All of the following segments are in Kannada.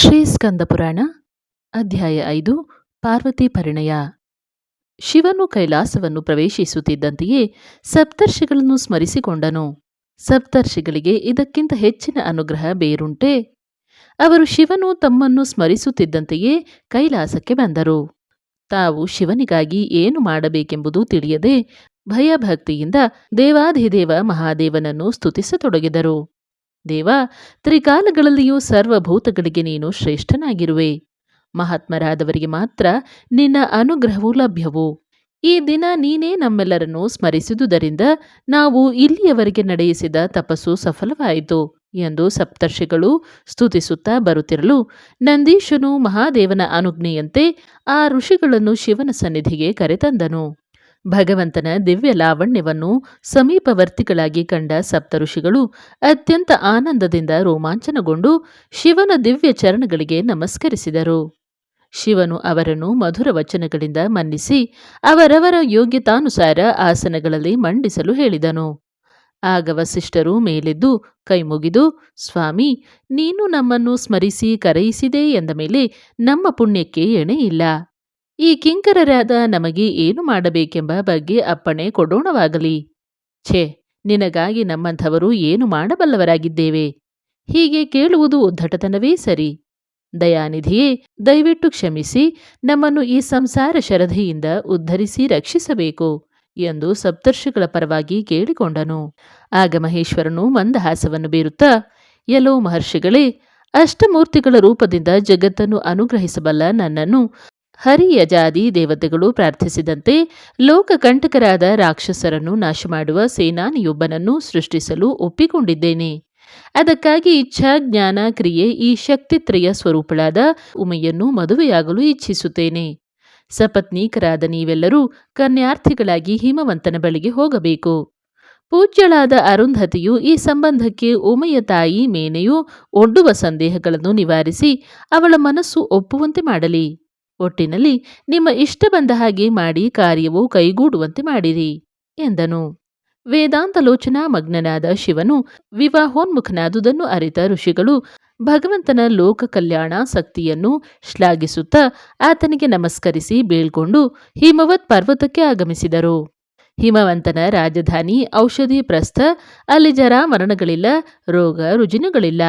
ಶ್ರೀ ಸ್ಕಂದ ಪುರಾಣ ಅಧ್ಯಾಯ ಐದು, ಪಾರ್ವತಿ ಪರಿಣಯ. ಶಿವನು ಕೈಲಾಸವನ್ನು ಪ್ರವೇಶಿಸುತ್ತಿದ್ದಂತೆಯೇ ಸಪ್ತರ್ಷಿಗಳನ್ನು ಸ್ಮರಿಸಿಕೊಂಡನು. ಸಪ್ತರ್ಷಿಗಳಿಗೆ ಇದಕ್ಕಿಂತ ಹೆಚ್ಚಿನ ಅನುಗ್ರಹ ಬೇರುಂಟೆ. ಅವರು ಶಿವನು ತಮ್ಮನ್ನು ಸ್ಮರಿಸುತ್ತಿದ್ದಂತೆಯೇ ಕೈಲಾಸಕ್ಕೆ ಬಂದರು. ತಾವು ಶಿವನಿಗಾಗಿ ಏನು ಮಾಡಬೇಕೆಂಬುದು ತಿಳಿಯದೆ ಭಯಭಕ್ತಿಯಿಂದ ದೇವಾಧಿದೇವ ಮಹಾದೇವನನ್ನು ಸ್ತುತಿಸತೊಡಗಿದರು. ದೇವ, ತ್ರಿಕಾಲಗಳಲ್ಲಿಯೂ ಸರ್ವಭೂತಗಳಿಗೆ ನೀನು ಶ್ರೇಷ್ಠನಾಗಿರುವೆ. ಮಹಾತ್ಮರಾದವರಿಗೆ ಮಾತ್ರ ನಿನ್ನ ಅನುಗ್ರಹವು ಲಭ್ಯವು. ಈ ದಿನ ನೀನೇ ನಮ್ಮೆಲ್ಲರನ್ನು ಸ್ಮರಿಸಿದುದರಿಂದ ನಾವು ಇಲ್ಲಿಯವರೆಗೆ ನಡೆಯಿಸಿದ ತಪಸ್ಸು ಸಫಲವಾಯಿತು ಎಂದು ಸಪ್ತರ್ಷಿಗಳು ಸ್ತುತಿಸುತ್ತಾ ಬರುತ್ತಿರಲು ನಂದೀಶನು ಮಹಾದೇವನ ಅನುಜ್ಞೆಯಂತೆ ಆ ಋಷಿಗಳನ್ನು ಶಿವನ ಸನ್ನಿಧಿಗೆ ಕರೆತಂದನು. ಭಗವಂತನ ದಿವ್ಯ ಲಾವಣ್ಯವನ್ನು ಸಮೀಪವರ್ತಿಗಳಾಗಿ ಕಂಡ ಸಪ್ತಋಷಿಗಳು ಅತ್ಯಂತ ಆನಂದದಿಂದ ರೋಮಾಂಚನಗೊಂಡು ಶಿವನ ದಿವ್ಯ ಚರಣಗಳಿಗೆ ನಮಸ್ಕರಿಸಿದರು. ಶಿವನು ಅವರನ್ನು ಮಧುರ ವಚನಗಳಿಂದ ಮನ್ನಿಸಿ ಅವರವರ ಯೋಗ್ಯತಾನುಸಾರ ಆಸನಗಳಲ್ಲಿ ಮಂಡಿಸಲು ಹೇಳಿದನು. ಆಗ ವಸಿಷ್ಠರು ಮೇಲೆದ್ದು ಕೈಮುಗಿದು, ಸ್ವಾಮಿ, ನೀನು ನಮ್ಮನ್ನು ಸ್ಮರಿಸಿ ಕರೆಯಿಸಿದೆ ಎಂದ ಮೇಲೆ ನಮ್ಮ ಪುಣ್ಯಕ್ಕೆ ಎಣೆಯಿಲ್ಲ. ಈ ಕಿಂಕರರಾದ ನಮಗೆ ಏನು ಮಾಡಬೇಕೆಂಬ ಬಗ್ಗೆ ಅಪ್ಪಣೆ ಕೊಡೋಣವಾಗಲಿ. ಛೇ, ನಿನಗಾಗಿ ನಮ್ಮಂಥವರು ಏನು ಮಾಡಬಲ್ಲವರಾಗಿದ್ದೇವೆ? ಹೀಗೆ ಕೇಳುವುದು ಉದ್ಧಟತನವೇ ಸರಿ. ದಯಾನಿಧಿಯೇ, ದಯವಿಟ್ಟು ಕ್ಷಮಿಸಿ, ನಮ್ಮನ್ನು ಈ ಸಂಸಾರ ಶರಧಿಯಿಂದ ಉದ್ಧರಿಸಿ ರಕ್ಷಿಸಬೇಕು ಎಂದು ಸಪ್ತರ್ಷಿಗಳ ಪರವಾಗಿ ಕೇಳಿಕೊಂಡನು. ಆಗ ಮಹೇಶ್ವರನು ಮಂದಹಾಸವನ್ನು ಬೀರುತ್ತಾ, ಎಲ್ಲೋ ಮಹರ್ಷಿಗಳೇ, ಅಷ್ಟಮೂರ್ತಿಗಳ ರೂಪದಿಂದ ಜಗತ್ತನ್ನು ಅನುಗ್ರಹಿಸಬಲ್ಲ ನನ್ನನ್ನು ಹರಿಯಜಾದಿ ದೇವತೆಗಳು ಪ್ರಾರ್ಥಿಸಿದಂತೆ ಲೋಕಕಂಟಕರಾದ ರಾಕ್ಷಸರನ್ನು ನಾಶ ಮಾಡುವ ಸೇನಾನಿಯೊಬ್ಬನನ್ನು ಸೃಷ್ಟಿಸಲು ಒಪ್ಪಿಕೊಂಡಿದ್ದೇನೆ. ಅದಕ್ಕಾಗಿ ಇಚ್ಛಾ, ಜ್ಞಾನ, ಕ್ರಿಯೆ ಈ ಶಕ್ತಿತ್ರಯ ಸ್ವರೂಪಳಾದ ಉಮೆಯನ್ನು ಮದುವೆಯಾಗಲು ಇಚ್ಛಿಸುತ್ತೇನೆ. ಸಪತ್ನೀಕರಾದ ನೀವೆಲ್ಲರೂ ಕನ್ಯಾರ್ಥಿಗಳಾಗಿ ಹಿಮವಂತನ ಬಳಿಗೆ ಹೋಗಬೇಕು. ಪೂಜ್ಯಳಾದ ಅರುಂಧತಿಯು ಈ ಸಂಬಂಧಕ್ಕೆ ಉಮೆಯ ತಾಯಿ ಮೇನೆಯು ಒಡ್ಡುವ ಸಂದೇಹಗಳನ್ನು ನಿವಾರಿಸಿ ಅವಳ ಮನಸ್ಸು ಒಪ್ಪುವಂತೆ ಮಾಡಲಿ. ಒಟ್ಟಿನಲ್ಲಿ ನಿಮ್ಮ ಇಷ್ಟ ಬಂದ ಹಾಗೆ ಮಾಡಿ ಕಾರ್ಯವು ಕೈಗೂಡುವಂತೆ ಮಾಡಿರಿ, ಎಂದನು. ವೇದಾಂತಲೋಚನಾ ಮಗ್ನನಾದ ಶಿವನು ವಿವಾಹೋನ್ಮುಖನಾದುದನ್ನು ಅರಿತ ಋಷಿಗಳು ಭಗವಂತನ ಲೋಕ ಕಲ್ಯಾಣಾಸಕ್ತಿಯನ್ನು ಶ್ಲಾಘಿಸುತ್ತಾ ಆತನಿಗೆ ನಮಸ್ಕರಿಸಿ ಬೀಳ್ಕೊಂಡು ಹಿಮವತ್ ಪರ್ವತಕ್ಕೆ ಆಗಮಿಸಿದರು. ಹಿಮವಂತನ ರಾಜಧಾನಿ ಔಷಧಿ ಪ್ರಸ್ಥ, ಅಲ್ಲಿ ಜರಾಮರಣಗಳಿಲ್ಲ ರೋಗ ರುಜಿನಗಳಿಲ್ಲ.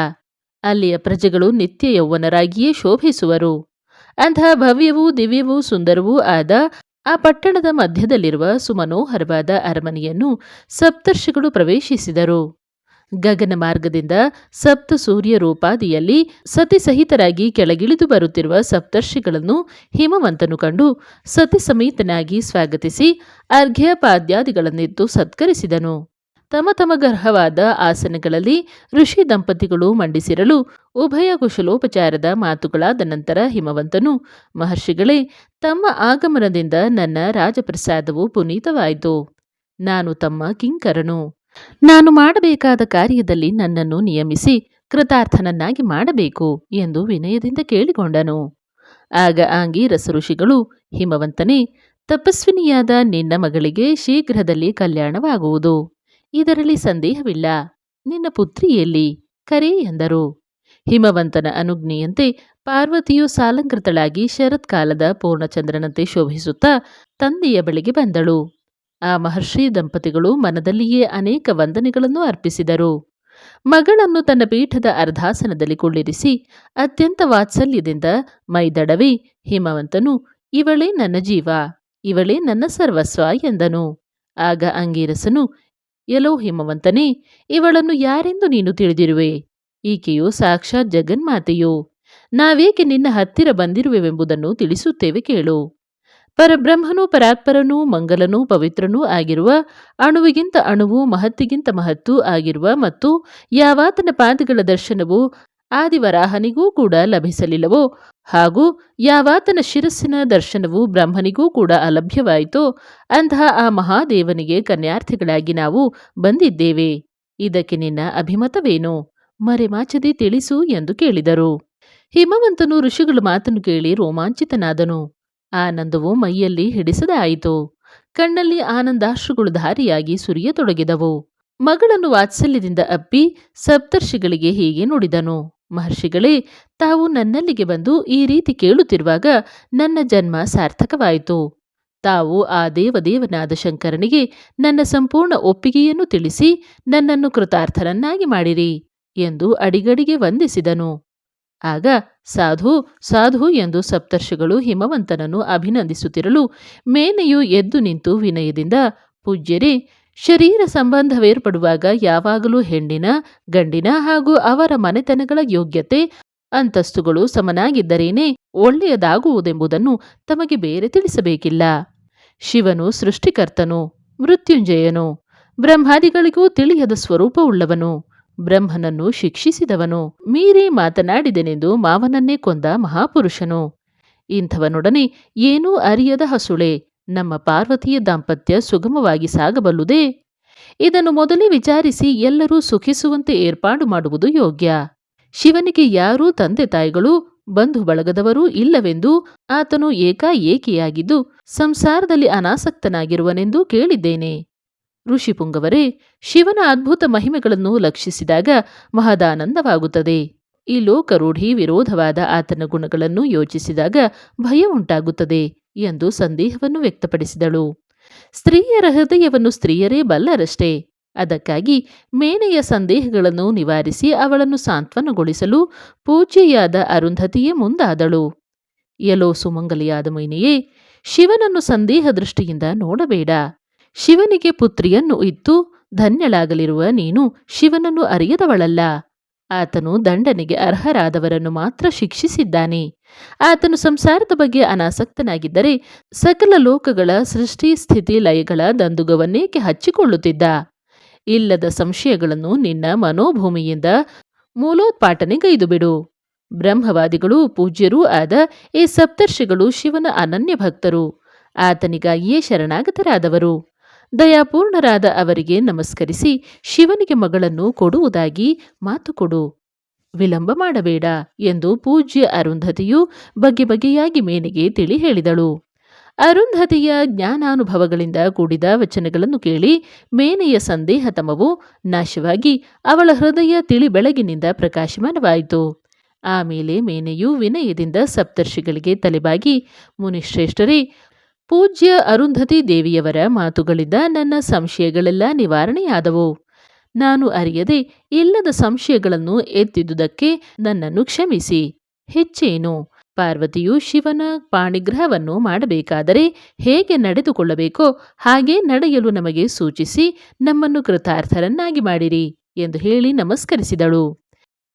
ಅಲ್ಲಿಯ ಪ್ರಜೆಗಳು ನಿತ್ಯ ಯೌವನರಾಗಿಯೇ ಶೋಭಿಸುವರು. ಅಂತಹ ಭವ್ಯವೂ ದಿವ್ಯವೂ ಸುಂದರವೂ ಆದ ಆ ಪಟ್ಟಣದ ಮಧ್ಯದಲ್ಲಿರುವ ಸುಮನೋಹರವಾದ ಅರಮನೆಯನ್ನು ಸಪ್ತರ್ಷಿಗಳು ಪ್ರವೇಶಿಸಿದರು. ಗಗನ ಮಾರ್ಗದಿಂದ ಸಪ್ತ ಸೂರ್ಯ ರೂಪಾದಿಯಲ್ಲಿ ಸತಿಸಹಿತರಾಗಿ ಕೆಳಗಿಳಿದು ಬರುತ್ತಿರುವ ಸಪ್ತರ್ಷಿಗಳನ್ನು ಹಿಮವಂತನು ಕಂಡು ಸತಿ ಸಮೇತನಾಗಿ ಸ್ವಾಗತಿಸಿ ಅರ್ಘ್ಯಪಾದ್ಯಾದಿಗಳನ್ನಿತ್ತು ಸತ್ಕರಿಸಿದನು. ತಮ ತಮ ಗರ್ಹವಾದ ಆಸನಗಳಲ್ಲಿ ಋಷಿ ದಂಪತಿಗಳು ಮಂಡಿಸಿರಲು ಉಭಯ ಕುಶಲೋಪಚಾರದ ಮಾತುಗಳಾದ ನಂತರ ಹಿಮವಂತನು, ಮಹರ್ಷಿಗಳೇ, ತಮ್ಮ ಆಗಮನದಿಂದ ನನ್ನ ರಾಜಪ್ರಸಾದವು ಪುನೀತವಾಯಿತು. ನಾನು ತಮ್ಮ ಕಿಂಕರನು. ನಾನು ಮಾಡಬೇಕಾದ ಕಾರ್ಯದಲ್ಲಿ ನನ್ನನ್ನು ನಿಯಮಿಸಿ ಕೃತಾರ್ಥನನ್ನಾಗಿ ಮಾಡಬೇಕು ಎಂದು ವಿನಯದಿಂದ ಕೇಳಿಕೊಂಡನು. ಆಗ ಆಂಗೀರಸ ಋಷಿಗಳು, ಹಿಮವಂತನೇ, ತಪಸ್ವಿನಿಯಾದ ನಿನ್ನ ಮಗಳಿಗೆ ಶೀಘ್ರದಲ್ಲಿ ಕಲ್ಯಾಣವಾಗುವುದು. ಇದರಲ್ಲಿ ಸಂದೇಹವಿಲ್ಲ. ನಿನ್ನ ಪುತ್ರಿಯಲ್ಲಿ? ಕರೆ ಎಂದರು. ಹಿಮವಂತನ ಅನುಜ್ಞೆಯಂತೆ ಪಾರ್ವತಿಯು ಸಾಲಂಕೃತಳಾಗಿ ಶರತ್ಕಾಲದ ಪೂರ್ಣಚಂದ್ರನಂತೆ ಶೋಭಿಸುತ್ತಾ ತಂದೆಯ ಬಳಿಗೆ ಬಂದಳು. ಆ ಮಹರ್ಷಿ ದಂಪತಿಗಳು ಮನದಲ್ಲಿಯೇ ಅನೇಕ ವಂದನೆಗಳನ್ನು ಅರ್ಪಿಸಿದರು. ಮಗಳನ್ನು ತನ್ನ ಪೀಠದ ಅರ್ಧಾಸನದಲ್ಲಿ ಕುಳ್ಳಿರಿಸಿ ಅತ್ಯಂತ ವಾತ್ಸಲ್ಯದಿಂದ ಮೈದಡವಿ ಹಿಮವಂತನು, ಇವಳೇ ನನ್ನ ಜೀವ, ಇವಳೇ ನನ್ನ ಸರ್ವಸ್ವ ಎಂದನು. ಆಗ ಅಂಗೀರಸನು ಎಲೋ ಹಿಮವಂತನೇ, ಇವಳನ್ನು ಯಾರೆಂದು ನೀನು ತಿಳಿದಿರುವೆ? ಈಕೆಯು ಸಾಕ್ಷಾತ್ ಜಗನ್ಮಾತೆಯು. ನಾವೇಕೆ ನಿನ್ನ ಹತ್ತಿರ ಬಂದಿರುವೆವೆಂಬುದನ್ನು ತಿಳಿಸುತ್ತೇವೆ ಕೇಳು. ಪರಬ್ರಹ್ಮನೂ ಪರಾತ್ಪರನೂ ಮಂಗಲನೂ ಪವಿತ್ರನೂ ಆಗಿರುವ, ಅಣುವಿಗಿಂತ ಅಣುವು ಮಹತ್ತಿಗಿಂತ ಮಹತ್ತು ಆಗಿರುವ ಮತ್ತು ಯಾವಾತನ ಪಾದಗಳ ದರ್ಶನವು ಆದಿವರಾಹನಿಗೂ ಕೂಡ ಲಭಿಸಲಿಲ್ಲವೋ? ಹಾಗೂ ಯಾವಾತನ ಶಿರಸ್ಸಿನ ದರ್ಶನವು ಬ್ರಹ್ಮನಿಗೂ ಕೂಡ ಅಲಭ್ಯವಾಯಿತೋ? ಅಂತಹ ಆ ಮಹಾದೇವನಿಗೆ ಕನ್ಯಾರ್ಥಿಗಳಾಗಿ ನಾವು ಬಂದಿದ್ದೇವೆ. ಇದಕ್ಕೆ ನಿನ್ನ ಅಭಿಮತವೇನು? ಮರೆಮಾಚದೆ ತಿಳಿಸು ಎಂದು ಕೇಳಿದರು. ಹಿಮವಂತನು ಋಷಿಗಳ ಮಾತನ್ನು ಕೇಳಿ ರೋಮಾಂಚಿತನಾದನು. ಆನಂದವು ಮೈಯಲ್ಲಿ ಹಿಡಿಸದಾಯಿತು. ಕಣ್ಣಲ್ಲಿ ಆನಂದಾಶ್ರುಗಳು ಧಾರಿಯಾಗಿ ಸುರಿಯತೊಡಗಿದವು. ಮಗಳನ್ನು ವಾತ್ಸಲ್ಯದಿಂದ ಅಪ್ಪಿ ಸಪ್ತರ್ಷಿಗಳಿಗೆ ಹೀಗೆ ನುಡಿದನು. ಮಹರ್ಷಿಗಳೇ, ತಾವು ನನ್ನಲ್ಲಿಗೆ ಬಂದು ಈ ರೀತಿ ಕೇಳುತ್ತಿರುವಾಗ ನನ್ನ ಜನ್ಮ ಸಾರ್ಥಕವಾಯಿತು. ತಾವು ಆ ದೇವದೇವನಾದ ಶಂಕರನಿಗೆ ನನ್ನ ಸಂಪೂರ್ಣ ಒಪ್ಪಿಗೆಯನ್ನು ತಿಳಿಸಿ ನನ್ನನ್ನು ಕೃತಾರ್ಥನನ್ನಾಗಿ ಮಾಡಿರಿ ಎಂದು ಅಡಿಗಡಿಗೆ ವಂದಿಸಿದನು. ಆಗ, ಸಾಧು ಸಾಧು ಎಂದು ಸಪ್ತರ್ಷಿಗಳು ಹಿಮವಂತನನ್ನು ಅಭಿನಂದಿಸುತ್ತಿರಲು ಮೇನೆಯು ಎದ್ದು ನಿಂತು ವಿನಯದಿಂದ, ಪೂಜ್ಯರೇ ಶರೀರ ಸಂಬಂಧವೇರ್ಪಡುವಾಗ ಯಾವಾಗಲೂ ಹೆಣ್ಣಿನ, ಗಂಡಿನ ಹಾಗೂ ಅವರ ಮನೆತನಗಳ ಯೋಗ್ಯತೆ, ಅಂತಸ್ತುಗಳು ಸಮನಾಗಿದ್ದರೇನೆ ಒಳ್ಳೆಯದಾಗುವುದೆಂಬುದನ್ನು ತಮಗೆ ಬೇರೆ ತಿಳಿಸಬೇಕಿಲ್ಲ. ಶಿವನು ಸೃಷ್ಟಿಕರ್ತನು, ಮೃತ್ಯುಂಜಯನು, ಬ್ರಹ್ಮಾದಿಗಳಿಗೂ ತಿಳಿಯದ ಸ್ವರೂಪವುಳ್ಳವನು, ಬ್ರಹ್ಮನನ್ನು ಶಿಕ್ಷಿಸಿದವನು, ಮೀರಿ ಮಾತನಾಡಿದೆನೆಂದು ಮಾವನನ್ನೇ ಕೊಂದ ಮಹಾಪುರುಷನು. ಇಂಥವನೊಡನೆ ಏನೂ ಅರಿಯದ ಹಸುಳೆ ನಮ್ಮ ಪಾರ್ವತಿಯ ದಾಂಪತ್ಯ ಸುಗಮವಾಗಿ ಸಾಗಬಲ್ಲುದೇ? ಇದನ್ನು ಮೊದಲೇ ವಿಚಾರಿಸಿ ಎಲ್ಲರೂ ಸುಖಿಸುವಂತೆ ಏರ್ಪಾಡು ಮಾಡುವುದು ಯೋಗ್ಯ. ಶಿವನಿಗೆ ಯಾರೂ ತಂದೆ ತಾಯಿಗಳು, ಬಂಧು ಬಳಗದವರೂ ಇಲ್ಲವೆಂದು ಆತನು ಏಕಾಏಕಿಯಾಗಿದ್ದು ಸಂಸಾರದಲ್ಲಿ ಅನಾಸಕ್ತನಾಗಿರುವನೆಂದು ಕೇಳಿದ್ದೇನೆ. ಋಷಿಪುಂಗವರೇ, ಶಿವನ ಅದ್ಭುತ ಮಹಿಮೆಗಳನ್ನು ಲಕ್ಷಿಸಿದಾಗ ಮಹದಾನಂದವಾಗುತ್ತದೆ. ಈ ಲೋಕರೂಢಿ ವಿರೋಧವಾದ ಆತನ ಗುಣಗಳನ್ನು ಯೋಚಿಸಿದಾಗ ಭಯ ಉಂಟಾಗುತ್ತದೆ ಎಂದು ಸಂದೇಹವನ್ನು ವ್ಯಕ್ತಪಡಿಸಿದಳು. ಸ್ತ್ರೀಯರ ಹೃದಯವನ್ನು ಸ್ತ್ರೀಯರೇ ಬಲ್ಲರಷ್ಟೇ. ಅದಕ್ಕಾಗಿ ಮೇನೆಯ ಸಂದೇಹಗಳನ್ನು ನಿವಾರಿಸಿ ಅವಳನ್ನು ಸಾಂತ್ವನಗೊಳಿಸಲು ಪೂಜೆಯಾದ ಅರುಂಧತಿಯೇ ಮುಂದಾದಳು. ಎಲೋ ಸುಮಂಗಲಿಯಾದ ಮೈನೆಯೇ, ಶಿವನನ್ನು ಸಂದೇಹ ದೃಷ್ಟಿಯಿಂದ ನೋಡಬೇಡ. ಶಿವನಿಗೆ ಪುತ್ರಿಯನ್ನು ಇತ್ತು ಧನ್ಯಳಾಗಲಿರುವ ನೀನು ಶಿವನನ್ನು ಅರಿಯದವಳಲ್ಲ. ಆತನು ದಂಡನೆಗೆ ಅರ್ಹರಾದವರನ್ನು ಮಾತ್ರ ಶಿಕ್ಷಿಸಿದ್ದಾನೆ. ಆತನು ಸಂಸಾರದ ಬಗ್ಗೆ ಅನಾಸಕ್ತನಾಗಿದ್ದರೆ ಸಕಲ ಲೋಕಗಳ ಸೃಷ್ಟಿ ಸ್ಥಿತಿ ಲಯಗಳ ದಂದುಗವನ್ನೇಕೆ ಹಚ್ಚಿಕೊಳ್ಳುತ್ತಿದ್ದ? ಇಲ್ಲದ ಸಂಶಯಗಳನ್ನು ನಿನ್ನ ಮನೋಭೂಮಿಯಿಂದ ಮೂಲೋತ್ಪಾಟನೆಗೈದು ಬಿಡು ಬ್ರಹ್ಮವಾದಿಗಳು ಪೂಜ್ಯರೂ ಆದ ಈ ಸಪ್ತರ್ಷಿಗಳು ಶಿವನ ಅನನ್ಯ ಭಕ್ತರು. ಆತನಿಗಾಗಿಯೇ ಶರಣಾಗತರಾದವರು. ದಯಾಪೂರ್ಣರಾದ ಅವರಿಗೆ ನಮಸ್ಕರಿಸಿ ಶಿವನಿಗೆ ಮಗಳನ್ನು ಕೊಡುವುದಾಗಿ ಮಾತು ಕೊಡು. ವಿಳಂಬ ಮಾಡಬೇಡ ಎಂದು ಪೂಜ್ಯ ಅರುಂಧತಿಯು ಬಗೆ ಬಗೆಯಾಗಿ ಮೇನೆಗೆ ತಿಳಿ ಹೇಳಿದಳು. ಅರುಂಧತಿಯ ಜ್ಞಾನಾನುಭವಗಳಿಂದ ಕೂಡಿದ ವಚನಗಳನ್ನು ಕೇಳಿ ಮೇನೆಯ ಸಂದೇಹ ತಮವು ನಾಶವಾಗಿ ಅವಳ ಹೃದಯ ತಿಳಿ ಬೆಳಗಿನಿಂದ ಪ್ರಕಾಶಮಾನವಾಯಿತು. ಆಮೇಲೆ ಮೇನೆಯು ವಿನಯದಿಂದ ಸಪ್ತರ್ಷಿಗಳಿಗೆ ತಲೆಬಾಗಿ, ಮುನಿಶ್ರೇಷ್ಠರೇ ಪೂಜ್ಯ ಅರುಂಧತಿ ದೇವಿಯವರ ಮಾತುಗಳಿಂದ ನನ್ನ ಸಂಶಯಗಳೆಲ್ಲ ನಿವಾರಣೆಯಾದವು. ನಾನು ಅರಿಯದೆ ಇಲ್ಲದ ಸಂಶಯಗಳನ್ನು ಎತ್ತಿದ್ದುದಕ್ಕೆ ನನ್ನನ್ನು ಕ್ಷಮಿಸಿ. ಹೆಚ್ಚೇನು? ಪಾರ್ವತಿಯು ಶಿವನ ಪಾಣಿಗ್ರಹವನ್ನು ಮಾಡಬೇಕಾದರೆ ಹೇಗೆ ನಡೆದುಕೊಳ್ಳಬೇಕೋ ಹಾಗೆ ನಡೆಯಲು ನಮಗೆ ಸೂಚಿಸಿ ನಮ್ಮನ್ನು ಕೃತಾರ್ಥರನ್ನಾಗಿ ಮಾಡಿರಿ ಎಂದು ಹೇಳಿ ನಮಸ್ಕರಿಸಿದಳು.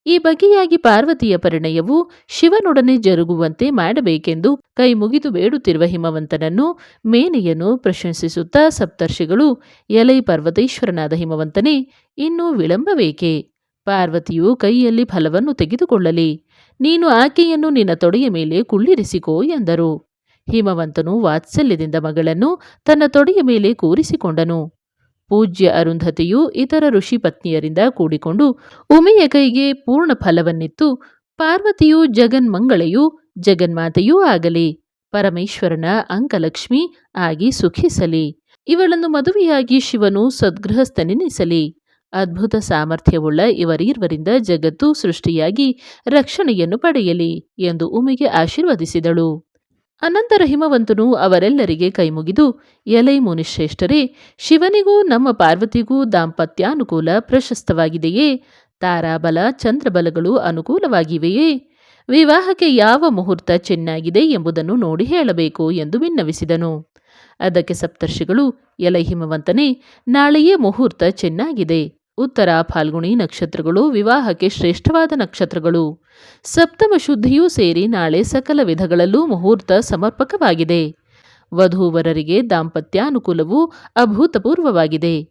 ಈ ಬಗೆಯಾಗಿ ಪಾರ್ವತಿಯ ಪರಿಣಯವು ಶಿವನೊಡನೆ ಜರುಗುವಂತೆ ಮಾಡಬೇಕೆಂದು ಕೈ ಮುಗಿದು ಬೇಡುತ್ತಿರುವ ಹಿಮವಂತನನ್ನು ಮೇನೆಯನ್ನು ಪ್ರಶಂಸಿಸುತ್ತಾ ಸಪ್ತರ್ಷಿಗಳು, ಎಲೈ ಪರ್ವತೇಶ್ವರನಾದ ಹಿಮವಂತನೇ, ಇನ್ನೂ ವಿಳಂಬಬೇಕೆ ಪಾರ್ವತಿಯು ಕೈಯಲ್ಲಿ ಫಲವನ್ನು ತೆಗೆದುಕೊಳ್ಳಲಿ. ನೀನು ಆಕೆಯನ್ನು ನಿನ್ನ ತೊಡೆಯ ಮೇಲೆ ಕುಳ್ಳಿರಿಸಿಕೋ ಎಂದರು. ಹಿಮವಂತನು ವಾತ್ಸಲ್ಯದಿಂದ ಮಗಳನ್ನು ತನ್ನ ತೊಡೆಯ ಮೇಲೆ ಕೂರಿಸಿಕೊಂಡನು. ಪೂಜ್ಯ ಅರುಂಧತಿಯು ಇತರ ಋಷಿ ಪತ್ನಿಯರಿಂದ ಕೂಡಿಕೊಂಡು ಉಮೆಯ ಕೈಗೆ ಪೂರ್ಣ ಫಲವನ್ನಿತ್ತು. ಪಾರ್ವತಿಯು ಜಗನ್ಮಂಗಳೆಯು ಜಗನ್ಮಾತೆಯೂ ಆಗಲಿ. ಪರಮೇಶ್ವರನ ಅಂಕಲಕ್ಷ್ಮಿ ಆಗಿ ಸುಖಿಸಲಿ. ಇವಳನ್ನು ಮದುವೆಯಾಗಿ ಶಿವನು ಸದ್ಗೃಹಸ್ಥನೆನಿಸಲಿ. ಅದ್ಭುತ ಸಾಮರ್ಥ್ಯವುಳ್ಳ ಇವರೀರ್ವರಿಂದ ಜಗತ್ತು ಸೃಷ್ಟಿಯಾಗಿ ರಕ್ಷಣೆಯನ್ನು ಪಡೆಯಲಿ ಎಂದು ಉಮೆಗೆ ಆಶೀರ್ವದಿಸಿದಳು. ಅನಂತರ ಹಿಮವಂತನು ಅವರೆಲ್ಲರಿಗೆ ಕೈಮುಗಿದು, ಎಲೈ ಮುನಿಶ್ರೇಷ್ಠರೇ, ಶಿವನಿಗೂ ನಮ್ಮ ಪಾರ್ವತಿಗೂ ದಾಂಪತ್ಯಾನುಕೂಲ ಪ್ರಶಸ್ತವಾಗಿದೆಯೇ? ತಾರಾಬಲ, ಚಂದ್ರಬಲಗಳು ಅನುಕೂಲವಾಗಿವೆಯೇ? ವಿವಾಹಕ್ಕೆ ಯಾವ ಮುಹೂರ್ತ ಚೆನ್ನಾಗಿದೆ ಎಂಬುದನ್ನು ನೋಡಿ ಹೇಳಬೇಕು ಎಂದು ವಿನ್ನವಿಸಿದನು. ಅದಕ್ಕೆ ಸಪ್ತರ್ಷಿಗಳು, ಎಲೈ ಹಿಮವಂತನೇ, ನಾಳೆಯೇ ಮುಹೂರ್ತ ಚೆನ್ನಾಗಿದೆ. ಉತ್ತರ ಫಾಲ್ಗುಣಿ ನಕ್ಷತ್ರಗಳು ವಿವಾಹಕ್ಕೆ ಶ್ರೇಷ್ಠವಾದ ನಕ್ಷತ್ರಗಳು. ಸಪ್ತಮ ಶುದ್ಧಿಯೂ ಸೇರಿ ನಾಳೆ ಸಕಲ ವಿಧಗಳಲ್ಲೂ ಮುಹೂರ್ತ ಸಮರ್ಪಕವಾಗಿದೆ. ವಧೂವರರಿಗೆ ದಾಂಪತ್ಯಾನುಕೂಲವು ಅಭೂತಪೂರ್ವವಾಗಿದೆ.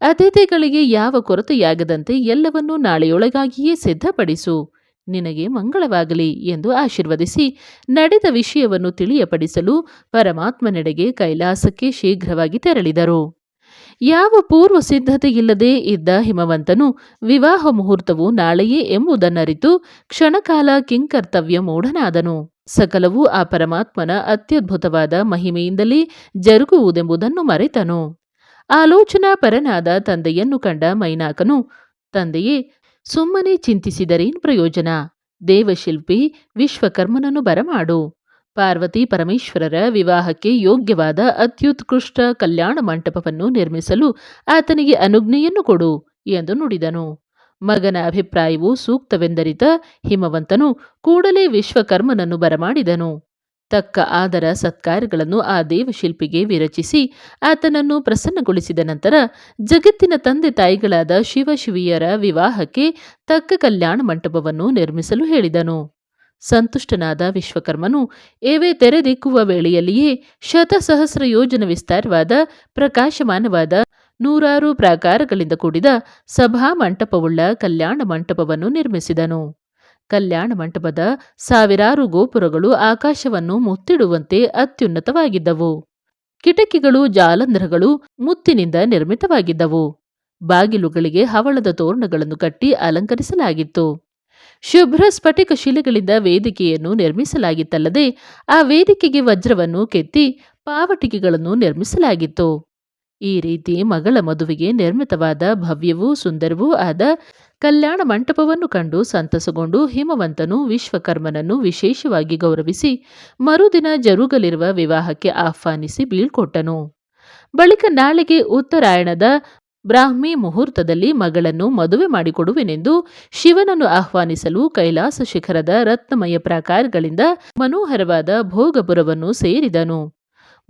ಅತಿಥಿಗಳಿಗೆ ಯಾವ ಕೊರತೆಯಾಗದಂತೆ ಎಲ್ಲವನ್ನೂ ನಾಳೆಯೊಳಗಾಗಿಯೇ ಸಿದ್ಧಪಡಿಸು. ನಿನಗೆ ಮಂಗಳವಾಗಲಿ ಎಂದು ಆಶೀರ್ವದಿಸಿ ನಡೆದ ವಿಷಯವನ್ನು ತಿಳಿಯಪಡಿಸಲು ಪರಮಾತ್ಮನೆಡೆಗೆ ಕೈಲಾಸಕ್ಕೆ ಶೀಘ್ರವಾಗಿ ತೆರಳಿದರು. ಯಾವ ಪೂರ್ವ ಸಿದ್ಧತೆಯಿಲ್ಲದೆ ಇದ್ದ ಹಿಮವಂತನು ವಿವಾಹ ಮುಹೂರ್ತವು ನಾಳೆಯೇ ಎಂಬುದನ್ನರಿತು ಕ್ಷಣಕಾಲ ಕಿಂಕರ್ತವ್ಯ ಮೂಢನಾದನು. ಸಕಲವೂ ಆ ಪರಮಾತ್ಮನ ಅತ್ಯದ್ಭುತವಾದ ಮಹಿಮೆಯಿಂದಲೇ ಜರುಗುವುದೆಂಬುದನ್ನು ಮರೆತನು. ಆಲೋಚನಾ ಪರನಾದ ತಂದೆಯನ್ನು ಕಂಡ ಮೈನಾಕನು, ತಂದೆಯೇ, ಸುಮ್ಮನೆ ಚಿಂತಿಸಿದರೇನ್ ಪ್ರಯೋಜನ? ದೇವಶಿಲ್ಪಿ ವಿಶ್ವಕರ್ಮನನ್ನು ಬರಮಾಡು. ಪಾರ್ವತಿ ಪರಮೇಶ್ವರರ ವಿವಾಹಕ್ಕೆ ಯೋಗ್ಯವಾದ ಅತ್ಯುತ್ಕೃಷ್ಟ ಕಲ್ಯಾಣ ಮಂಟಪವನ್ನು ನಿರ್ಮಿಸಲು ಆತನಿಗೆ ಅನುಜ್ಞೆಯನ್ನು ಕೊಡು ಎಂದು ನುಡಿದನು. ಮಗನ ಅಭಿಪ್ರಾಯವು ಸೂಕ್ತವೆಂದರಿತ ಹಿಮವಂತನು ಕೂಡಲೇ ವಿಶ್ವಕರ್ಮನನ್ನು ಬರಮಾಡಿದನು. ತಕ್ಕ ಆದರ ಸತ್ಕಾರಗಳನ್ನು ಆ ದೇವಶಿಲ್ಪಿಗೆ ವಿರಚಿಸಿ ಆತನನ್ನು ಪ್ರಸನ್ನಗೊಳಿಸಿದ ನಂತರ ಜಗತ್ತಿನ ತಂದೆ ತಾಯಿಗಳಾದ ಶಿವಶಿವಿಯರ ವಿವಾಹಕ್ಕೆ ತಕ್ಕ ಕಲ್ಯಾಣ ಮಂಟಪವನ್ನು ನಿರ್ಮಿಸಲು ಹೇಳಿದನು. ಸಂತುಷ್ಟನಾದ ವಿಶ್ವಕರ್ಮನು ಏವೇ ತೆರೆದಿಕ್ಕುವ ವೇಳೆಯಲ್ಲಿಯೇ ಶತಸಹಸ್ರ ಯೋಜನ ವಿಸ್ತಾರವಾದ ಪ್ರಕಾಶಮಾನವಾದ ನೂರಾರು ಪ್ರಾಕಾರಗಳಿಂದ ಕೂಡಿದ ಸಭಾ ಮಂಟಪವುಳ್ಳ ಕಲ್ಯಾಣ ಮಂಟಪವನ್ನು ನಿರ್ಮಿಸಿದನು. ಕಲ್ಯಾಣ ಮಂಟಪದ ಸಾವಿರಾರು ಗೋಪುರಗಳು ಆಕಾಶವನ್ನು ಮುತ್ತಿಡುವಂತೆ ಅತ್ಯುನ್ನತವಾಗಿದ್ದವು. ಕಿಟಕಿಗಳು, ಜಾಲಂಧ್ರಗಳು ಮುತ್ತಿನಿಂದ ನಿರ್ಮಿತವಾಗಿದ್ದವು. ಬಾಗಿಲುಗಳಿಗೆ ಹವಳದ ತೋರಣಗಳನ್ನು ಕಟ್ಟಿ ಅಲಂಕರಿಸಲಾಗಿತ್ತು. ಶುಭ್ರ ಸ್ಫಟಿಕ ಶಿಲೆಗಳಿಂದ ವೇದಿಕೆಯನ್ನು ನಿರ್ಮಿಸಲಾಗಿತ್ತಲ್ಲದೆ, ಆ ವೇದಿಕೆಗೆ ವಜ್ರವನ್ನು ಕೆತ್ತಿ ಪಾವಟಿಕೆಗಳನ್ನು ನಿರ್ಮಿಸಲಾಗಿತ್ತು. ಈ ರೀತಿ ಮಗಳ ಮದುವೆಗೆ ನಿರ್ಮಿತವಾದ ಭವ್ಯವೂ ಸುಂದರವೂ ಆದ ಕಲ್ಯಾಣ ಮಂಟಪವನ್ನು ಕಂಡು ಸಂತಸಗೊಂಡು ಹಿಮವಂತನು ವಿಶ್ವಕರ್ಮನನ್ನು ವಿಶೇಷವಾಗಿ ಗೌರವಿಸಿ ಮರುದಿನ ಜರುಗಲಿರುವ ವಿವಾಹಕ್ಕೆ ಆಹ್ವಾನಿಸಿ ಬೀಳ್ಕೊಟ್ಟನು. ಬಳಿಕ ನಾಳೆಗೆ ಉತ್ತರಾಯಣದ ಬ್ರಾಹ್ಮಿ ಮುಹೂರ್ತದಲ್ಲಿ ಮಗಳನ್ನು ಮದುವೆ ಮಾಡಿಕೊಡುವೆನೆಂದು ಶಿವನನ್ನು ಆಹ್ವಾನಿಸಲು ಕೈಲಾಸ ಶಿಖರದ ರತ್ನಮಯ ಪ್ರಾಕಾರಗಳಿಂದ ಮನೋಹರವಾದ ಭೋಗಪುರವನ್ನು ಸೇರಿದನು.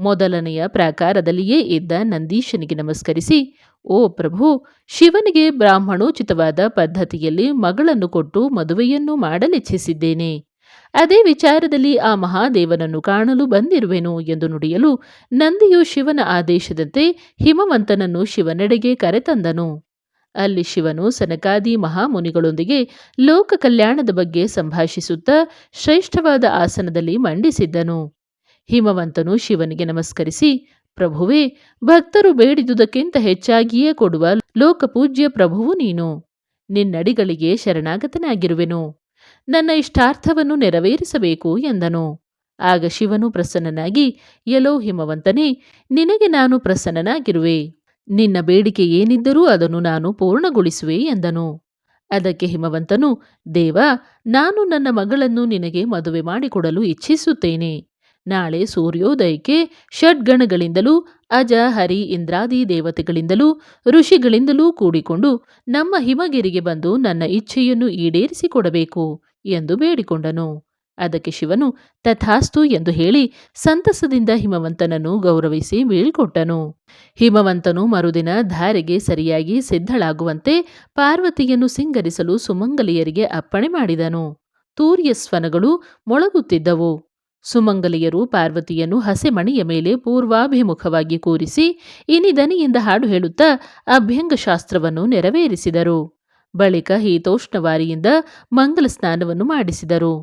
ಮೊದಲನೆಯ ಪ್ರಾಕಾರದಲ್ಲಿಯೇ ಇದ್ದ ನಂದೀಶನಿಗೆ ನಮಸ್ಕರಿಸಿ, ಓ ಪ್ರಭು, ಶಿವನಿಗೆ ಬ್ರಾಹ್ಮಣೋಚಿತವಾದ ಪದ್ಧತಿಯಲ್ಲಿ ಮಗಳನ್ನು ಕೊಟ್ಟು ಮದುವೆಯನ್ನು ಮಾಡಲಿಚ್ಛಿಸಿದ್ದೇನೆ. ಅದೇ ವಿಚಾರದಲ್ಲಿ ಆ ಮಹಾದೇವನನ್ನು ಕಾಣಲು ಬಂದಿರುವೆನು ಎಂದು ನುಡಿಯಲು ನಂದಿಯು ಶಿವನ ಆದೇಶದಂತೆ ಹಿಮವಂತನನ್ನು ಶಿವನೆಡೆಗೆ ಕರೆತಂದನು. ಅಲ್ಲಿ ಶಿವನು ಸನಕಾದಿ ಮಹಾಮುನಿಗಳೊಂದಿಗೆ ಲೋಕ ಕಲ್ಯಾಣದ ಬಗ್ಗೆ ಸಂಭಾಷಿಸುತ್ತಾ ಶ್ರೇಷ್ಠವಾದ ಆಸನದಲ್ಲಿ ಮಂಡಿಸಿದ್ದನು. ಹಿಮವಂತನು ಶಿವನಿಗೆ ನಮಸ್ಕರಿಸಿ, ಪ್ರಭುವೇ, ಭಕ್ತರು ಬೇಡಿದುದಕ್ಕಿಂತ ಹೆಚ್ಚಾಗಿಯೇ ಕೊಡುವ ಲೋಕಪೂಜ್ಯ ಪ್ರಭುವು ನೀನು. ನಿನ್ನಡಿಗಳಿಗೆ ಶರಣಾಗತನಾಗಿರುವೆನು. ನನ್ನ ಇಷ್ಟಾರ್ಥವನ್ನು ನೆರವೇರಿಸಬೇಕು ಎಂದನು. ಆಗ ಶಿವನು ಪ್ರಸನ್ನನಾಗಿ ಎಲೋ ಹಿಮವಂತನೇ, ನಿನಗೆ ನಾನು ಪ್ರಸನ್ನನಾಗಿರುವೆ. ನಿನ್ನ ಬೇಡಿಕೆ ಏನಿದ್ದರೂ ಅದನ್ನು ನಾನು ಪೂರ್ಣಗೊಳಿಸುವೆ ಎಂದನು. ಅದಕ್ಕೆ ಹಿಮವಂತನು, ದೇವ, ನಾನು ನನ್ನ ಮಗಳನ್ನು ನಿನಗೆ ಮದುವೆ ಮಾಡಿಕೊಡಲು ಇಚ್ಛಿಸುತ್ತೇನೆ. ನಾಳೆ ಸೂರ್ಯೋದಯಕ್ಕೆ ಷಡ್ಗಣಗಳಿಂದಲೂ ಅಜ, ಹರಿ, ಇಂದ್ರಾದಿ ದೇವತೆಗಳಿಂದಲೂ, ಋಷಿಗಳಿಂದಲೂ ಕೂಡಿಕೊಂಡು ನಮ್ಮ ಹಿಮಗಿರಿಗೆ ಬಂದು ನನ್ನ ಇಚ್ಛೆಯನ್ನು ಈಡೇರಿಸಿಕೊಡಬೇಕು ಎಂದು ಬೇಡಿಕೊಂಡನು. ಅದಕ್ಕೆ ಶಿವನು ತಥಾಸ್ತು ಎಂದು ಹೇಳಿ ಸಂತಸದಿಂದ ಹಿಮವಂತನನ್ನು ಗೌರವಿಸಿ ಬೀಳ್ಕೊಟ್ಟನು. ಹಿಮವಂತನು ಮರುದಿನ ಧಾರೆಗೆ ಸರಿಯಾಗಿ ಸಿದ್ಧಳಾಗುವಂತೆ ಪಾರ್ವತಿಯನ್ನು ಸಿಂಗರಿಸಲು ಸುಮಂಗಲಿಯರಿಗೆ ಅಪ್ಪಣೆ ಮಾಡಿದನು. ತೂರ್ಯಸ್ವನಗಳು ಮೊಳಗುತ್ತಿದ್ದವು. ಸುಮಂಗಲಿಯರು ಪಾರ್ವತಿಯನ್ನು ಹಸೆಮಣಿಯ ಮೇಲೆ ಪೂರ್ವಾಭಿಮುಖವಾಗಿ ಕೂರಿಸಿ ಇನಿದನಿಯಿಂದ ಹಾಡು ಹೇಳುತ್ತಾ ಅಭ್ಯಂಗ ಶಾಸ್ತ್ರವನ್ನು ನೆರವೇರಿಸಿದರು. ಬಳಿಕ ಹೀತೋಷ್ಣವಾರಿಯಿಂದ ಮಂಗಲ ಸ್ನಾನವನ್ನು ಮಾಡಿಸಿದರು.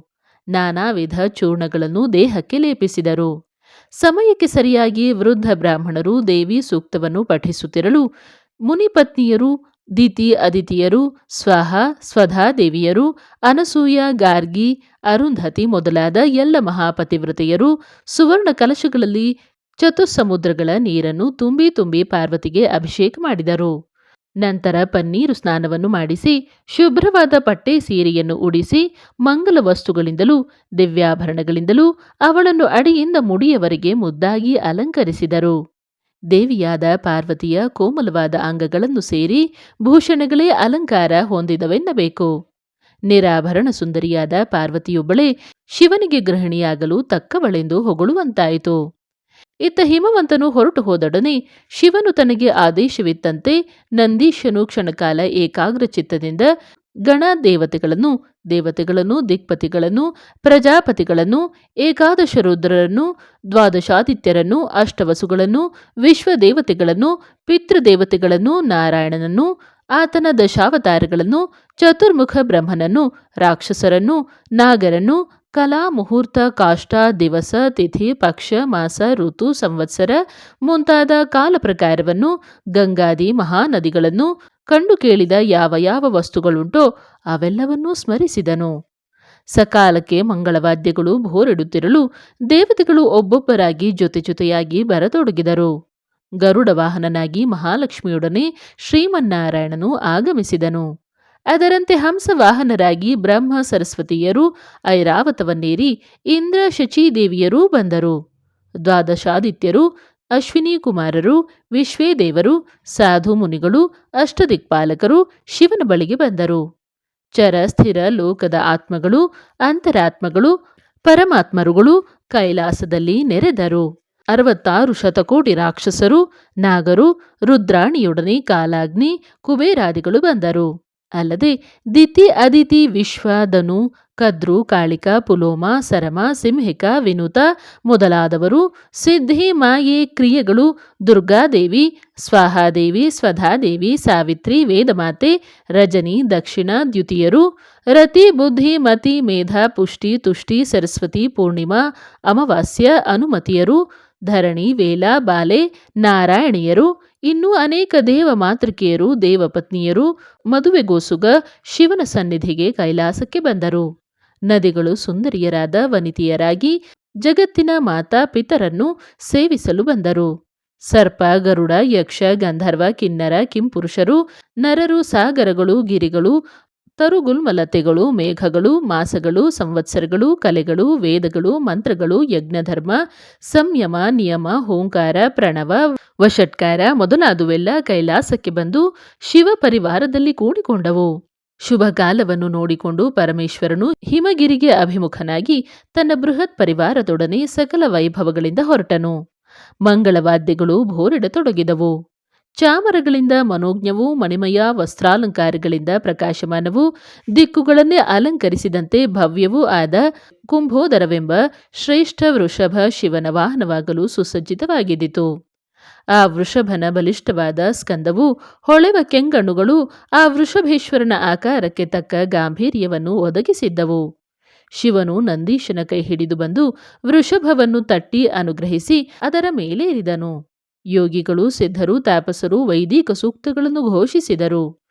ನಾನಾ ವಿಧ ಚೂರ್ಣಗಳನ್ನು ದೇಹಕ್ಕೆ ಲೇಪಿಸಿದರು. ಸಮಯಕ್ಕೆ ಸರಿಯಾಗಿ ವೃದ್ಧ ಬ್ರಾಹ್ಮಣರು ದೇವಿ ಸೂಕ್ತವನ್ನು ಪಠಿಸುತ್ತಿರಲು ಮುನಿಪತ್ನಿಯರು ದಿತಿ ಅದಿತಿಯರು, ಸ್ವಹ, ಸ್ವಧಾ ದೇವಿಯರು, ಅನಸೂಯ, ಗಾರ್ಗಿ, ಅರುಂಧತಿ ಮೊದಲಾದ ಎಲ್ಲ ಮಹಾಪತಿವ್ರತೆಯರು ಸುವರ್ಣ ಕಲಶಗಳಲ್ಲಿ ಚತುಸ್ಸಮುದ್ರಗಳ ನೀರನ್ನು ತುಂಬಿ ತುಂಬಿ ಪಾರ್ವತಿಗೆ ಅಭಿಷೇಕ ಮಾಡಿದರು. ನಂತರ ಪನ್ನೀರು ಸ್ನಾನವನ್ನು ಮಾಡಿಸಿ, ಶುಭ್ರವಾದ ಪಟ್ಟೆ ಸೀರೆಯನ್ನು ಉಡಿಸಿ, ಮಂಗಲ ವಸ್ತುಗಳಿಂದಲೂ, ದಿವ್ಯಾಭರಣಗಳಿಂದಲೂ ಅವಳನ್ನು ಅಡಿಯಿಂದ ಮುಡಿಯವರೆಗೆ ಮುದ್ದಾಗಿ ಅಲಂಕರಿಸಿದರು. ದೇವಿಯಾದ ಪಾರ್ವತಿಯ ಕೋಮಲವಾದ ಅಂಗಗಳನ್ನು ಸೇರಿ ಭೂಷಣಗಳೇ ಅಲಂಕಾರ ಹೊಂದಿದವೆನ್ನಬೇಕು. ನಿರಾಭರಣ ಸುಂದರಿಯಾದ ಪಾರ್ವತಿಯೊಬ್ಬಳೇ ಶಿವನಿಗೆ ಗೃಹಿಣಿಯಾಗಲು ತಕ್ಕವಳೆಂದು ಹೊಗಳುವಂತಾಯಿತು. ಇತ್ತ ಹಿಮವಂತನು ಹೊರಟು ಹೋದೊಡನೆ ಶಿವನು ತನಗೆ ಆದೇಶವಿತ್ತಂತೆ ನಂದೀಶನು ಕ್ಷಣಕಾಲ ಏಕಾಗ್ರ ಚಿತ್ತದಿಂದ ಗಣ ದೇವತೆಗಳನ್ನು ದೇವತೆಗಳನ್ನು, ದಿಕ್ಪತಿಗಳನ್ನು, ಪ್ರಜಾಪತಿಗಳನ್ನು ಏಕಾದಶ ರುದ್ರರನ್ನು ದ್ವಾದಶಾದಿತ್ಯರನ್ನು, ಅಷ್ಟವಸುಗಳನ್ನು, ವಿಶ್ವದೇವತೆಗಳನ್ನು, ಪಿತೃದೇವತೆಗಳನ್ನು, ನಾರಾಯಣನನ್ನು, ಆತನ ದಶಾವತಾರಗಳನ್ನು, ಚತುರ್ಮುಖ ಬ್ರಹ್ಮನನ್ನು, ರಾಕ್ಷಸರನ್ನು, ನಾಗರನ್ನು, ಕಲಾ, ಮುಹೂರ್ತ, ಕಾಷ್ಟ, ದಿವಸ, ತಿಥಿ, ಪಕ್ಷ, ಮಾಸ, ಋತು, ಸಂವತ್ಸರ ಮುಂತಾದ ಕಾಲ ಪ್ರಕಾರವನ್ನು ಗಂಗಾದಿ ಮಹಾನದಿಗಳನ್ನು ಕಂಡು ಕೇಳಿದ ಯಾವ ಯಾವ ವಸ್ತುಗಳುಂಟೋ ಅವೆಲ್ಲವನ್ನೂ ಸ್ಮರಿಸಿದನು. ಸಕಾಲಕ್ಕೆ ಮಂಗಳವಾದ್ಯಗಳು ಭೋರಿಡುತ್ತಿರಲು ದೇವತೆಗಳು ಒಬ್ಬೊಬ್ಬರಾಗಿ ಜೊತೆ ಜೊತೆಯಾಗಿ ಬರತೊಡಗಿದರು. ಗರುಡ ವಾಹನನಾಗಿ ಮಹಾಲಕ್ಷ್ಮಿಯೊಡನೆ ಶ್ರೀಮನ್ನಾರಾಯಣನು ಆಗಮಿಸಿದನು. ಅದರಂತೆ ಹಂಸವಾಹನರಾಗಿ ಬ್ರಹ್ಮ ಸರಸ್ವತಿಯರು, ಐರಾವತವನ್ನೇರಿ ಇಂದ್ರ ಶಚೀದೇವಿಯರೂ ಬಂದರು. ದ್ವಾದಶಾದಿತ್ಯರು ಅಶ್ವಿನಿ ಕುಮಾರರು ವಿಶ್ವೇ ದೇವರು ಸಾಧು ಮುನಿಗಳು, ಅಷ್ಟದಿಕ್ಪಾಲಕರು ಶಿವನ ಬಳಿಗೆ ಬಂದರು. ಚರ, ಸ್ಥಿರ ಲೋಕದ ಆತ್ಮಗಳು, ಅಂತರಾತ್ಮಗಳು, ಪರಮಾತ್ಮರುಗಳು ಕೈಲಾಸದಲ್ಲಿ ನೆರೆದರು. ಅರವತ್ತಾರು ಶತಕೋಟಿ ರಾಕ್ಷಸರು, ನಾಗರು, ರುದ್ರಾಣಿಯೊಡನೆ ಕಾಲಾಗ್ನಿ, ಕುಬೇರಾದಿಗಳು ಬಂದರು. ಅಲ್ಲದೆ ದಿತಿ, ಅದಿತಿ, ವಿಶ್ವ, ಧನು ಕದ್ರು, ಕಾಳಿಕ, ಪುಲೋಮ, ಸರಮ, ಸಿಂಹಿಕ, ವಿನುತ ಮೊದಲಾದವರು ಸಿದ್ಧಿ, ಮಾಯೆ, ಕ್ರಿಯೆಗಳು ದುರ್ಗಾದೇವಿ ಸ್ವಾಹಾದೇವಿ ಸ್ವಧಾದೇವಿ ಸಾವಿತ್ರಿ, ವೇದಮಾತೆ, ರಜನಿ, ದಕ್ಷಿಣ, ದ್ಯುತಿಯರು, ರತಿ, ಬುದ್ಧಿ, ಮತಿ, ಮೇಧ, ಪುಷ್ಟಿ, ತುಷ್ಟಿ, ಸರಸ್ವತಿ, ಪೂರ್ಣಿಮಾ, ಅಮಾವಾಸ್ಯ, ಅನುಮತಿಯರು, ಧರಣಿ, ವೇಲ, ಬಾಲೆ, ನಾರಾಯಣಿಯರು, ಇನ್ನೂ ಅನೇಕ ದೇವ ಮಾತೃಕೆಯರು, ದೇವಪತ್ನಿಯರು, ಮದುವೆಗೋಸುಗ, ಶಿವನ ಸನ್ನಿಧಿಗೆ ಕೈಲಾಸಕ್ಕೆ ಬಂದರು. ನದಿಗಳು ಸುಂದರಿಯರಾದ ವನಿತೆಯರಾಗಿ ಜಗತ್ತಿನ ಮಾತಾ ಪಿತರನ್ನು ಸೇವಿಸಲು ಬಂದರು. ಸರ್ಪ, ಗರುಡ, ಯಕ್ಷ, ಗಂಧರ್ವ, ಕಿನ್ನರ, ಕಿಂಪುರುಷರು, ನರರು, ಸಾಗರಗಳು, ಗಿರಿಗಳು, ತರುಗುಲ್ಮಲತೆಗಳು, ಮೇಘಗಳು, ಮಾಸಗಳು, ಸಂವತ್ಸರಗಳು, ಕಲೆಗಳು, ವೇದಗಳು, ಮಂತ್ರಗಳು, ಯಜ್ಞಧರ್ಮ, ಸಂಯಮ, ನಿಯಮ ಓಂಕಾರ ಪ್ರಣವ ವಷಟ್ಕಾರ ಮೊದಲಾದುವೆಲ್ಲ ಕೈಲಾಸಕ್ಕೆ ಬಂದು ಶಿವ ಪರಿವಾರದಲ್ಲಿ ಕೂಡಿಕೊಂಡವು. ಶುಭ ಕಾಲವನ್ನು ನೋಡಿಕೊಂಡು ಪರಮೇಶ್ವರನು ಹಿಮಗಿರಿಗೆ ಅಭಿಮುಖನಾಗಿ ತನ್ನ ಬೃಹತ್ ಪರಿವಾರದೊಡನೆ ಸಕಲ ವೈಭವಗಳಿಂದ ಹೊರಟನು. ಮಂಗಳವಾದ್ಯಗಳು ಭೋರಿಡತೊಡಗಿದವು. ಚಾಮರಗಳಿಂದ ಮನೋಜ್ಞವೂ, ಮಣಿಮಯ ವಸ್ತ್ರಾಲಂಕಾರಗಳಿಂದ ಪ್ರಕಾಶಮಾನವೂ, ದಿಕ್ಕುಗಳನ್ನೇ ಅಲಂಕರಿಸಿದಂತೆ ಭವ್ಯವೂ ಆದ ಕುಂಭೋದರವೆಂಬ ಶ್ರೇಷ್ಠ ವೃಷಭ ಶಿವನ ವಾಹನವಾಗಲು ಸುಸಜ್ಜಿತವಾಗಿದ್ದಿತು. ಆ ವೃಷಭನ ಬಲಿಷ್ಠವಾದ ಸ್ಕಂದವು ಹೊಳೆವ ಕೆಂಗಣ್ಣುಗಳು ಆ ವೃಷಭೇಶ್ವರನ ಆಕಾರಕ್ಕೆ ತಕ್ಕ ಗಾಂಭೀರ್ಯವನ್ನು ಒದಗಿಸಿದ್ದವು. ಶಿವನು ನಂದೀಶನ ಕೈ ಹಿಡಿದು ಬಂದು ವೃಷಭವನ್ನು ತಟ್ಟಿ ಅನುಗ್ರಹಿಸಿ ಅದರ ಮೇಲೇರಿದನು. ಯೋಗಿಗಳು, ಸಿದ್ಧರು, ತಾಪಸರು, ವೈದಿಕ ಸೂಕ್ತಗಳನ್ನು ಘೋಷಿಸಿದರು.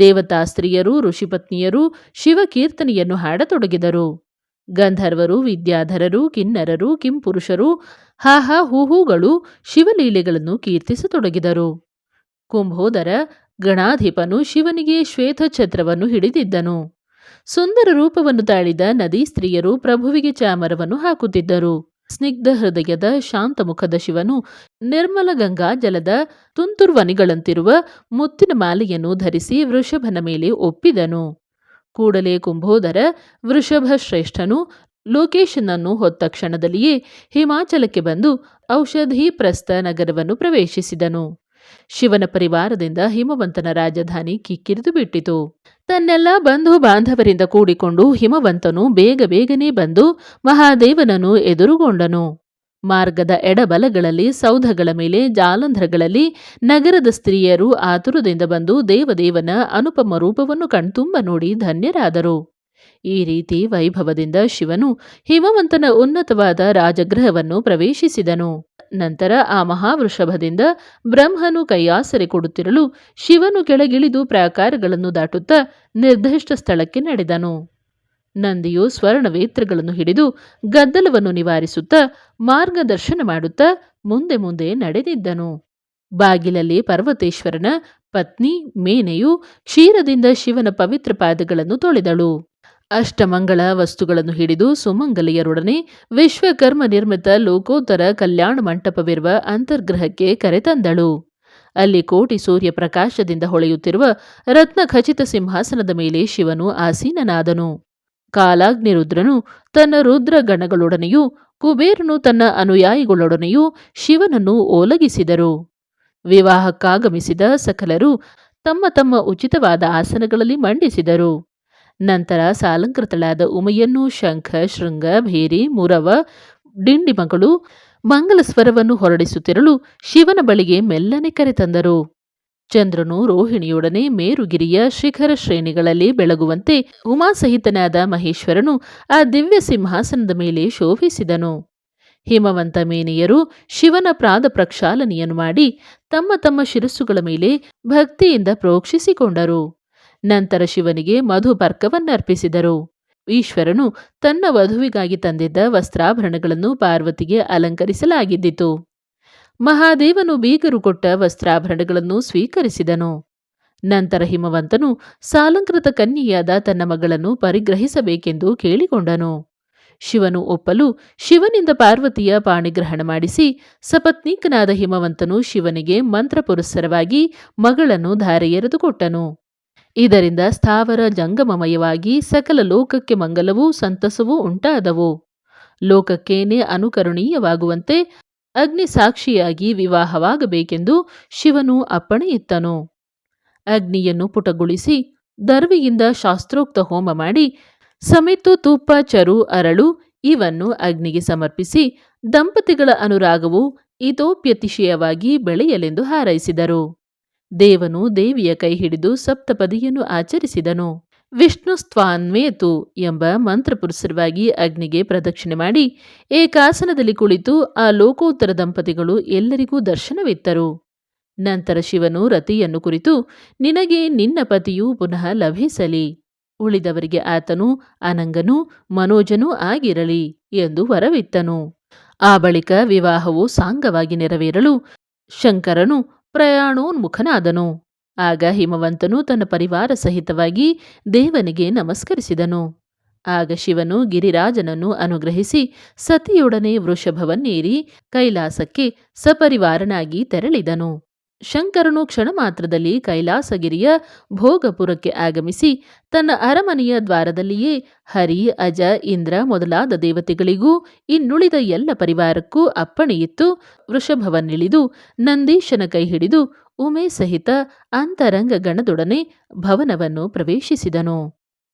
ದೇವತಾಸ್ತ್ರೀಯರು, ಋಷಿಪತ್ನಿಯರು ಶಿವಕೀರ್ತನೆಯನ್ನು ಹಾಡತೊಡಗಿದರು. ಗಂಧರ್ವರು, ವಿದ್ಯಾಧರರು, ಕಿನ್ನರರು, ಕಿಂಪುರುಷರು, ಹಾಹ ಹೂಹೂಗಳು ಶಿವಲೀಲೆಗಳನ್ನು ಕೀರ್ತಿಸತೊಡಗಿದರು. ಕುಂಭೋದರ ಗಣಾಧಿಪನು ಶಿವನಿಗೆ ಶ್ವೇತಛತ್ರವನ್ನು ಹಿಡಿದಿದ್ದನು. ಸುಂದರ ರೂಪವನ್ನು ತಾಳಿದ ನದಿ ಸ್ತ್ರೀಯರು ಪ್ರಭುವಿಗೆ ಚಾಮರವನ್ನು ಹಾಕುತ್ತಿದ್ದರು. ಸ್ನಿಗ್ಧ ಹೃದಯದ ಶಾಂತ ಮುಖದ ಶಿವನು ನಿರ್ಮಲ ಗಂಗಾ ಜಲದ ತುಂತುರ್ವನಿಗಳಂತಿರುವ ಮುತ್ತಿನ ಮಾಲೆಯನ್ನು ಧರಿಸಿ ವೃಷಭನ ಮೇಲೆ ಒಪ್ಪಿದನು. ಕೂಡಲೇ ಕುಂಭೋದರ ವೃಷಭ ಶ್ರೇಷ್ಠನು ಲೋಕೇಶನನ್ನು ಹೊತ್ತ ಕ್ಷಣದಲ್ಲಿಯೇ ಹಿಮಾಚಲಕ್ಕೆ ಬಂದು ಔಷಧಿ ಪ್ರಸ್ಥ ನಗರವನ್ನು ಪ್ರವೇಶಿಸಿದನು. ಶಿವನ ಪರಿವಾರದಿಂದ ಹಿಮವಂತನ ರಾಜಧಾನಿ ಕಿಕ್ಕಿರಿದು ಬಿಟ್ಟಿತು. ತನ್ನೆಲ್ಲ ಬಂಧು ಬಾಂಧವರಿಂದ ಕೂಡಿಕೊಂಡು ಹಿಮವಂತನು ಬೇಗ ಬೇಗನೆ ಬಂದು ಮಹಾದೇವನನ್ನು ಎದುರುಗೊಂಡನು. ಮಾರ್ಗದ ಎಡಬಲಗಳಲ್ಲಿ, ಸೌಧಗಳ ಮೇಲೆ, ಜಾಲಂಧರಗಳಲ್ಲಿ ನಗರದ ಸ್ತ್ರೀಯರು ಆತುರದಿಂದ ಬಂದು ದೇವದೇವನ ಅನುಪಮ ರೂಪವನ್ನು ಕಣ್ತುಂಬ ನೋಡಿ ಧನ್ಯರಾದರು. ಈ ರೀತಿ ವೈಭವದಿಂದ ಶಿವನು ಹಿಮವಂತನ ಉನ್ನತವಾದ ರಾಜಗೃಹವನ್ನು ಪ್ರವೇಶಿಸಿದನು. ನಂತರ ಆ ಮಹಾವೃಷಭದಿಂದ ಬ್ರಹ್ಮನು ಕೈಯಾಸರೆ ಕೊಡುತ್ತಿರಲು ಶಿವನು ಕೆಳಗಿಳಿದು ಪ್ರಾಕಾರಗಳನ್ನು ದಾಟುತ್ತಾ ನಿರ್ದಿಷ್ಟ ಸ್ಥಳಕ್ಕೆ ನಡೆದನು. ನಂದಿಯು ಸ್ವರ್ಣವೇತ್ರಗಳನ್ನು ಹಿಡಿದು ಗದ್ದಲವನ್ನು ನಿವಾರಿಸುತ್ತಾ ಮಾರ್ಗದರ್ಶನ ಮಾಡುತ್ತಾ ಮುಂದೆ ಮುಂದೆ ನಡೆದಿದ್ದನು. ಬಾಗಿಲಲ್ಲಿ ಪರ್ವತೇಶ್ವರನ ಪತ್ನಿ ಮೇನೆಯು ಕ್ಷೀರದಿಂದ ಶಿವನ ಪವಿತ್ರ ಪಾದಗಳನ್ನು ತೊಳೆದಳು. ಅಷ್ಟಮಂಗಳ ವಸ್ತುಗಳನ್ನು ಹಿಡಿದು ಸುಮಂಗಲಿಯರೊಡನೆ ವಿಶ್ವಕರ್ಮ ನಿರ್ಮಿತ ಲೋಕೋತ್ತರ ಕಲ್ಯಾಣ ಮಂಟಪವಿರುವ ಅಂತರ್ಗ್ರಹಕ್ಕೆ ಕರೆತಂದಳು. ಅಲ್ಲಿ ಕೋಟಿ ಸೂರ್ಯ ಪ್ರಕಾಶದಿಂದ ಹೊಳೆಯುತ್ತಿರುವ ರತ್ನಖಚಿತ ಸಿಂಹಾಸನದ ಮೇಲೆ ಶಿವನು ಆಸೀನನಾದನು. ಕಾಲಾಗ್ನಿರುದ್ರನು ತನ್ನ ರುದ್ರ ಗಣಗಳೊಡನೆಯೂ ಕುಬೇರನು ತನ್ನ ಅನುಯಾಯಿಗಳೊಡನೆಯೂ ಶಿವನನ್ನು ಓಲಗಿಸಿದರು ವಿವಾಹಕ್ಕಾಗಮಿಸಿದ ಸಕಲರು ತಮ್ಮ ತಮ್ಮ ಉಚಿತವಾದ ಆಸನಗಳಲ್ಲಿ ಮಂಡಿಸಿದರು. ನಂತರ ಸಾಲಂಕೃತಳಾದ ಉಮೆಯನ್ನು ಶಂಖ, ಶೃಂಗ, ಭೇರಿ, ಮುರವ, ಡಿಂಡಿಮಗಳು ಮಂಗಲ ಸ್ವರವನ್ನು ಹೊರಡಿಸುತ್ತಿರಲು ಶಿವನ ಬಳಿಗೆ ಮೆಲ್ಲನೆ ಕರೆತಂದರು. ಚಂದ್ರನು ರೋಹಿಣಿಯೊಡನೆ ಮೇರುಗಿರಿಯ ಶಿಖರ ಶ್ರೇಣಿಗಳಲ್ಲಿ ಬೆಳಗುವಂತೆ ಉಮಾಸಹಿತನಾದ ಮಹೇಶ್ವರನು ಆ ದಿವ್ಯ ಸಿಂಹಾಸನದ ಮೇಲೆ ಶೋಭಿಸಿದನು. ಹಿಮವಂತ ಮೇನೆಯರು ಶಿವನ ಪ್ರಾದ ಪ್ರಕ್ಷಾಲನೆಯನ್ನು ಮಾಡಿ ತಮ್ಮ ತಮ್ಮ ಶಿರಸ್ಸುಗಳ ಮೇಲೆ ಭಕ್ತಿಯಿಂದ ಪ್ರೋಕ್ಷಿಸಿಕೊಂಡರು. ನಂತರ ಶಿವನಿಗೆ ಮಧುಪರ್ಕವನ್ನರ್ಪಿಸಿದರು. ಈಶ್ವರನು ತನ್ನ ವಧುವಿಗಾಗಿ ತಂದಿದ್ದ ವಸ್ತ್ರಾಭರಣಗಳನ್ನು ಪಾರ್ವತಿಗೆ ಅಲಂಕರಿಸಲಾಗಿದ್ದಿತು. ಮಹಾದೇವನು ಬೀಗರು ಕೊಟ್ಟ ವಸ್ತ್ರಾಭರಣಗಳನ್ನು ಸ್ವೀಕರಿಸಿದನು. ನಂತರ ಹಿಮವಂತನು ಸಾಲಂಕೃತ ಕನ್ಯೆಯಾದ ತನ್ನ ಮಗಳನ್ನು ಪರಿಗ್ರಹಿಸಬೇಕೆಂದು ಕೇಳಿಕೊಂಡನು. ಶಿವನು ಒಪ್ಪಲು ಶಿವನಿಂದ ಪಾರ್ವತಿಯ ಪಾಣಿಗ್ರಹಣ ಮಾಡಿಸಿ ಸಪತ್ನೀಕನಾದ ಹಿಮವಂತನು ಶಿವನಿಗೆ ಮಂತ್ರಪುರಸ್ಸರವಾಗಿ ಮಗಳನ್ನು ಧಾರೆ ಎರೆದುಕೊಟ್ಟನು ಇದರಿಂದ ಸ್ಥಾವರ ಜಂಗಮಮಯವಾಗಿ ಸಕಲ ಲೋಕಕ್ಕೆ ಮಂಗಲವೂ ಸಂತಸವೂ ಉಂಟಾದವು. ಲೋಕಕ್ಕೇನೆ ಅನುಕರಣೀಯವಾಗುವಂತೆ ಅಗ್ನಿ ಸಾಕ್ಷಿಯಾಗಿ ವಿವಾಹವಾಗಬೇಕೆಂದು ಶಿವನು ಅಪ್ಪಣೆಯಿತ್ತನು. ಅಗ್ನಿಯನ್ನು ಪುಟಗೊಳಿಸಿ ದರ್ವಿಯಿಂದ ಶಾಸ್ತ್ರೋಕ್ತ ಹೋಮ ಮಾಡಿ ಸಮಿತು ತುಪ್ಪ, ಚರು, ಅರಳು ಇವನ್ನು ಅಗ್ನಿಗೆ ಸಮರ್ಪಿಸಿ ದಂಪತಿಗಳ ಅನುರಾಗವು ಇತೋಪ್ಯತಿಶಯವಾಗಿ ಬೆಳೆಯಲೆಂದು ಹಾರೈಸಿದರು. ದೇವನು ದೇವಿಯ ಕೈ ಹಿಡಿದು ಸಪ್ತಪದಿಯನ್ನು ಆಚರಿಸಿದನು. ವಿಷ್ಣು ಸ್ವಾನ್ವೇತು ಎಂಬ ಮಂತ್ರಪುರುಷರವಾಗಿ ಅಗ್ನಿಗೆ ಪ್ರದಕ್ಷಿಣೆ ಮಾಡಿ ಏಕಾಸನದಲ್ಲಿ ಕುಳಿತು ಆ ಲೋಕೋತ್ತರ ದಂಪತಿಗಳು ಎಲ್ಲರಿಗೂ ದರ್ಶನವಿತ್ತರು. ನಂತರ ಶಿವನು ರತಿಯನ್ನು ಕುರಿತು, ನಿನಗೆ ನಿನ್ನ ಪತಿಯು ಪುನಃ ಲಭಿಸಲಿ. ಉಳಿದವರಿಗೆ ಆತನು ಅನಂಗನೂ ಮನೋಜನೂ ಆಗಿರಲಿ ಎಂದು ವರವಿತ್ತನು. ಆ ಬಳಿಕ ವಿವಾಹವು ಸಾಂಗವಾಗಿ ನೆರವೇರಲು ಶಂಕರನು ಪ್ರಯಾಣೋನ್ಮುಖನಾದನು. ಆಗ ಹಿಮವಂತನು ತನ್ನ ಪರಿವಾರ ಸಹಿತವಾಗಿ ದೇವನಿಗೆ ನಮಸ್ಕರಿಸಿದನು. ಆಗ ಶಿವನು ಗಿರಿರಾಜನನ್ನು ಅನುಗ್ರಹಿಸಿ ಸತಿಯೊಡನೆ ವೃಷಭವನ್ನೇರಿ ಕೈಲಾಸಕ್ಕೆ ಸಪರಿವಾರನಾಗಿ ತೆರಳಿದನು. ಶಂಕರನು ಕ್ಷಣ ಮಾತ್ರದಲ್ಲಿ ಕೈಲಾಸಗಿರಿಯ ಭೋಗಪುರಕ್ಕೆ ಆಗಮಿಸಿ ತನ್ನ ಅರಮನೆಯ ದ್ವಾರದಲ್ಲಿಯೇ ಹರಿ, ಅಜ, ಇಂದ್ರ ಮೊದಲಾದ ದೇವತೆಗಳಿಗೂ ಇನ್ನುಳಿದ ಎಲ್ಲ ಪರಿವಾರಕ್ಕೂ ಅಪ್ಪಣೆಯಿತ್ತು ವೃಷಭವನ್ನಿಳಿದು ನಂದೀಶನ ಕೈ ಹಿಡಿದು ಉಮೆ ಸಹಿತ ಅಂತರಂಗಗಣದೊಡನೆ ಭವನವನ್ನು ಪ್ರವೇಶಿಸಿದನು.